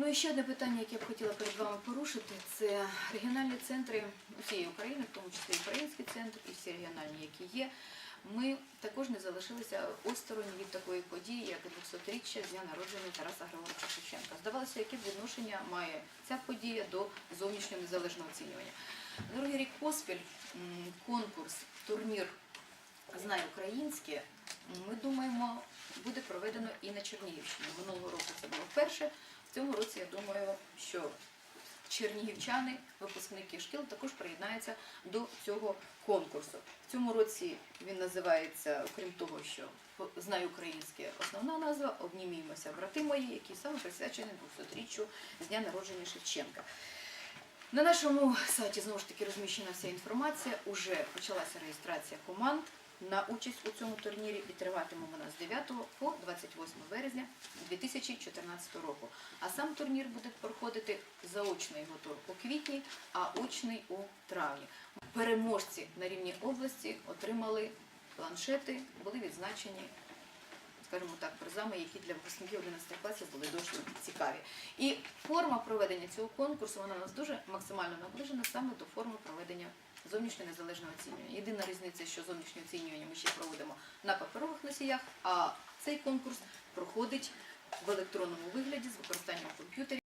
Ну і ще одне питання, яке я б хотіла перед вами порушити, це регіональні центри усієї України, в тому числі український центр, і всі регіональні, які є. Ми також не залишилися осторонь від такої події, як 200-річчя з дня народження Тараса Григоровича Шевченка. Здавалося, яке відношення має ця подія до зовнішнього незалежного оцінювання. Другий рік поспіль конкурс, турнір Знай українське. Ми думаємо, буде проведено і на Чернігівщині. Минулого року це було вперше. Цьому році я думаю, що чернігівчани, випускники шкіл, також приєднаються до цього конкурсу. В цьому році він називається, окрім того, що знай українське основна назва, обнімімося брати мої, який саме присвячений 200-річчю з дня народження Шевченка. На нашому сайті знову ж таки розміщена вся інформація. Уже почалася реєстрація команд на участь у цьому турнірі і триватиме вона з 9 по 28 березня 2014 року. А сам турнір буде проходити заочний тур у квітні, а очний у травні. Переможці на рівні області отримали планшети, були відзначені скажімо так, призами, які для випускників 11 класів були дуже цікаві. І форма проведення цього конкурсу вона у нас дуже максимально наближена саме до форми проведення зовнішнього незалежне оцінювання. Єдина різниця, що зовнішнє оцінювання ми ще проводимо на паперових носіях, а цей конкурс проходить в електронному вигляді з використанням комп'ютерів.